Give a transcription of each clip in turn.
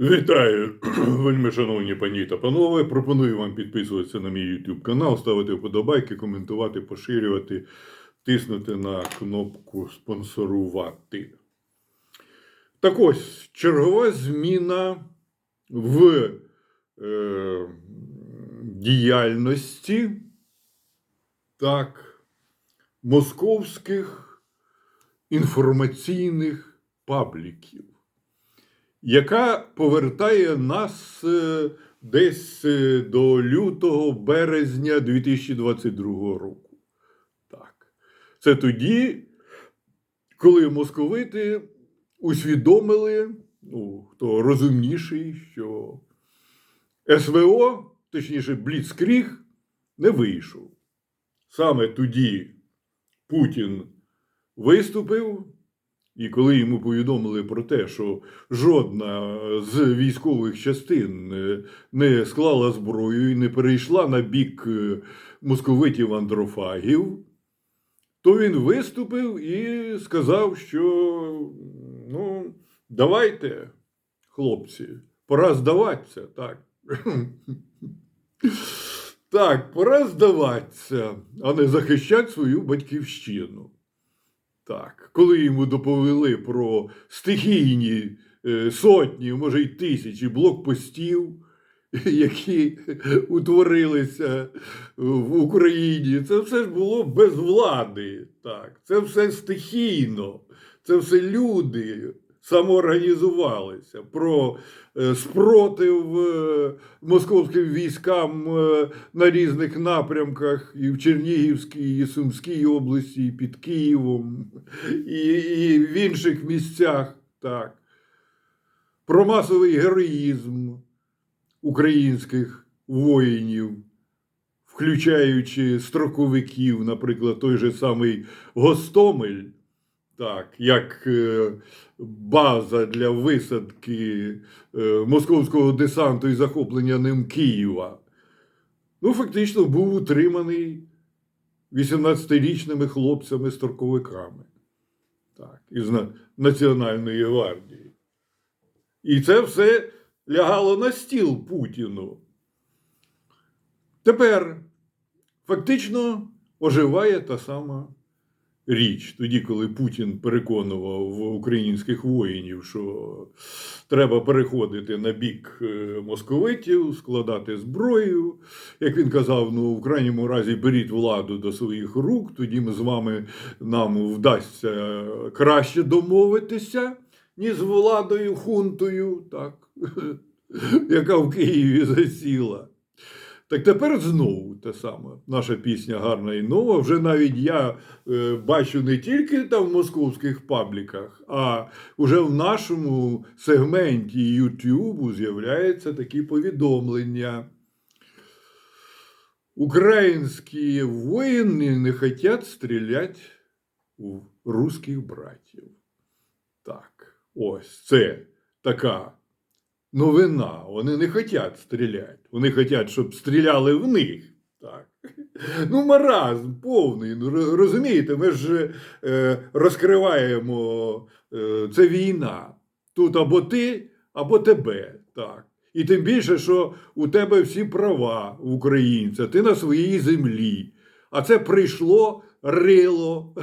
Вітаю, вельми шановні пані та панове. Пропоную вам підписуватися на мій YouTube канал, ставити вподобайки, коментувати, поширювати, тиснути на кнопку спонсорувати. Так ось, чергова зміна в е, діяльності так, московських інформаційних пабліків яка повертає нас е, десь е, до лютого березня 2022 року. Так. Це тоді, коли московити усвідомили, ну, хто розумніший, що СВО, точніше, Бліцкріг, не вийшов. Саме тоді Путін виступив. І коли йому повідомили про те, що жодна з військових частин е, не склала зброю і не перейшла на бік е, московитів андрофагів, то він виступив і сказав, що ну, давайте, хлопці, пора здаватися, так. Так, пора здаватися, а не захищати свою батьківщину. Так, коли йому доповіли про стихійні е, сотні, може й тисячі блокпостів, які утворилися в Україні, це все ж було без влади. Так, це все стихійно, це все люди самоорганізувалися. Про е, спротив е, московським військам е, на різних напрямках і в Чернігівській, і Сумській області, і під Києвом, і, і в інших місцях. Так. Про масовий героїзм українських воїнів, включаючи строковиків, наприклад, той же самий Гостомель, так, як е, база для висадки е, московського десанту і захоплення ним Києва, ну, фактично був утриманий 18-річними хлопцями-строковиками так, із Національної гвардії. І це все лягало на стіл Путіну. Тепер фактично оживає та сама річ, тоді, коли Путін переконував українських воїнів, що треба переходити на бік е, московитів, складати зброю. Як він казав, ну в крайньому разі беріть владу до своїх рук, тоді ми з вами нам вдасться краще домовитися, ніж владою хунтою, так, яка в Києві засіла. Так тепер знову те саме. Наша пісня гарна і нова. Вже навіть я е, бачу не тільки там в московських пабліках, а вже в нашому сегменті Ютубу з'являються такі повідомлення. Українські воїни не хочуть стріляти в русських братів. Так, ось це така новина. Вони не хочуть стріляти. Вони хочуть, щоб стріляли в них. Так. Ну, маразм повний. Ну, розумієте, ми ж е, розкриваємо е, це війна. Тут або ти, або тебе. Так. І тим більше, що у тебе всі права українця, ти на своїй землі. А це прийшло рило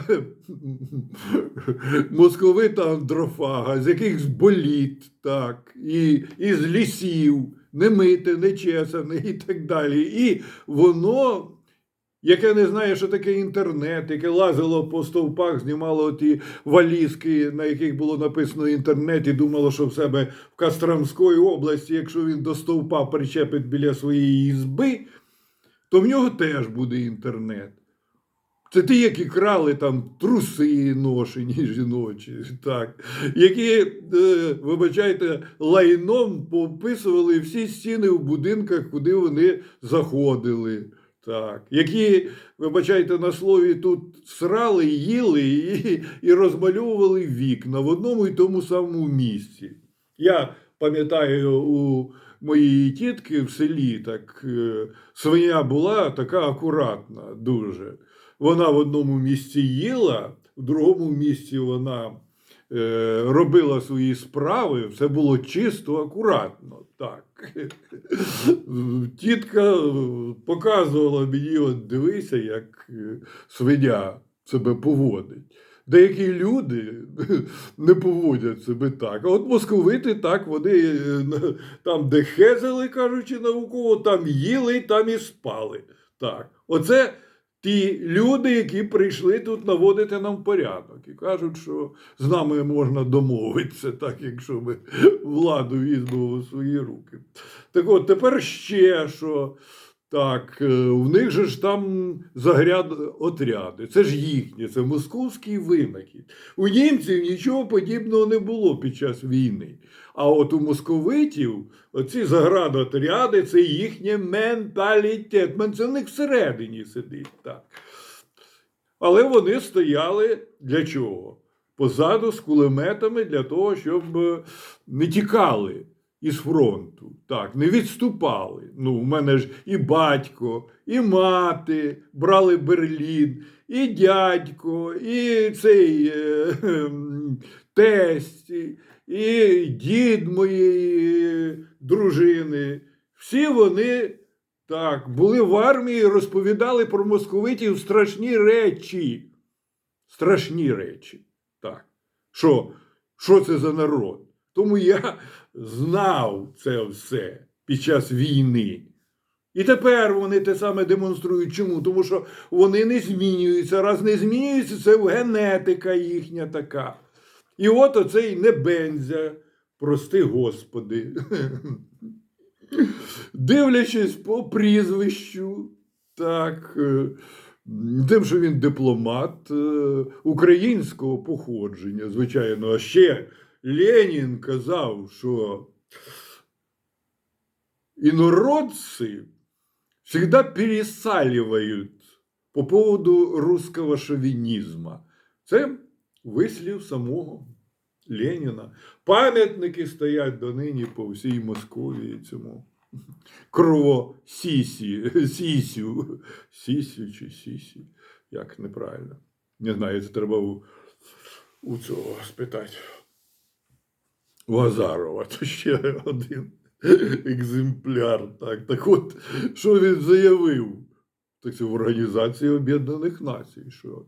московита андрофага, з якихось боліт, так, і, і з лісів, не мите, не чесане і так далі. І воно, яке не знає, що таке інтернет, яке лазило по стовпах, знімало ті валізки, на яких було написано інтернет, і думало, що в себе в Костромської області, якщо він до стовпа причепить біля своєї ізби, то в нього теж буде інтернет. Це ті, які крали там труси ношені жіночі, так, які, е, вибачайте, лайном пописували всі стіни в будинках, куди вони заходили. Так, які, вибачайте, на слові тут срали, їли і, і розмальовували вікна в одному і тому самому місці. Я пам'ятаю, у моєї тітки в селі так е, свиня була така акуратна, дуже. Вона в одному місці їла, в другому місці вона е, робила свої справи, все було чисто, акуратно. Так. Тітка е, показувала мені, от дивися, як е, свиня себе поводить. Деякі люди не поводять себе так. А от московити так, вони е, там, де хезали, кажучи науково, там їли, там і спали. Так. Оце ті люди, які прийшли тут наводити нам порядок і кажуть, що з нами можна домовитися, так, якщо ми владу візьмемо у свої руки. Так от тепер ще що. Так, е, в них же ж там загряд отряди. Це ж їхнє, це московський винахід. У німців нічого подібного не було під час війни. А от у московитів оці заградотряди це їхній менталітет. Мен- Це в них всередині сидить. Так. Але вони стояли для чого? Позаду з кулеметами для того, щоб е, не тікали із фронту. Так, не відступали. Ну, у мене ж і батько, і мати брали Берлін, і дядько, і цей е, ем, тесть, і- дід моєї дружини. Всі вони так, були в армії, розповідали про московитів страшні речі. Страшні речі. Так. Що, що це за народ? Тому я знав це все під час війни. І тепер вони те саме демонструють. Чому? Тому що вони не змінюються. Раз не змінюються, це генетика їхня така. І от оцей небензя, прости Господи. Дивлячись по прізвищу, так, е, тим, що він дипломат е, українського походження, звичайно, а ще Ленін казав, що инородцы всегда пересаливают по поводу русского шовінізму. Це вислів самого Леніна. Пам'ятники стоять донині по всій Московії цьому. Кровосісі, сісю, сісю чи сісі, як неправильно. Не знаю, це треба у, у цього спитати. У Азарова, то ще один екземпляр. Так, так от, що він заявив? Так це в Організації Об'єднаних Націй, що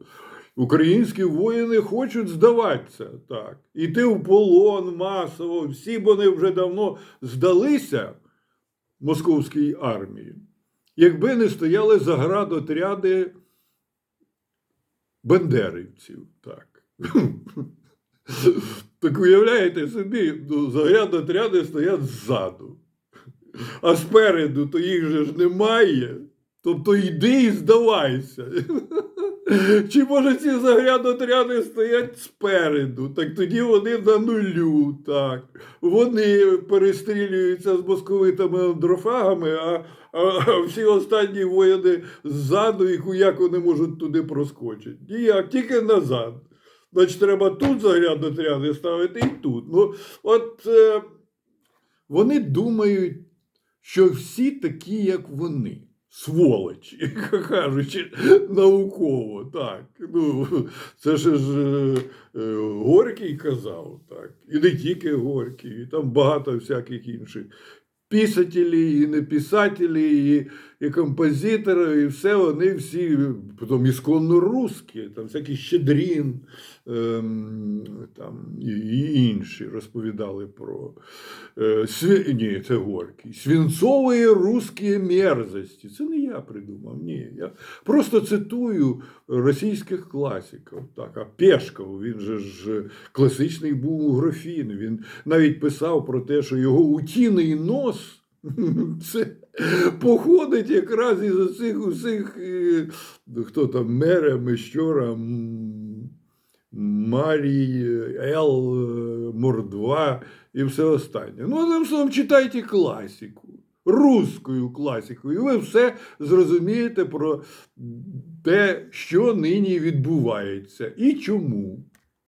українські воїни хочуть здаватися, так, іти в полон масово. Всі вони вже давно здалися московській армії, якби не стояли заградотряди бандерівців. Так. Так уявляєте собі, ну, заградотряди стоять ззаду, а спереду то їх же ж немає. Тобто йди і здавайся. Чи може ці заградотряди стоять спереду? Так тоді вони на нулю. так. Вони перестрілюються з московитами андрофагами, а, а, всі останні воїни ззаду і хуяко не можуть туди проскочити. Ніяк, тільки назад. Значить, треба тут заградотряди ставити і тут. Ну, от е, вони думають, що всі такі, як вони. Сволочі, кажучи, науково, так. Ну, це ж е, е, Горький казав, так. І не тільки Горький, і там багато всяких інших писателі, і не писателі, і, і композитори, і все вони всі, потім ісконно русські, там всякий Щедрін, ем, там, і, інші розповідали про е, сві... ні, це Горький. Свинцові русські мерзості. Це не я придумав, ні. Я просто цитую російських класиків. Так, а Пешков, він же ж класичний був графін. Він навіть писав про те, що його утіний нос. Це походить якраз із оцих усіх, е, хто там мера, Мещора, Марій, Ел, е, Мордва і все останнє. Ну, одним словом, читайте класику, русською класикою, і ви все зрозумієте про те, що нині відбувається і чому.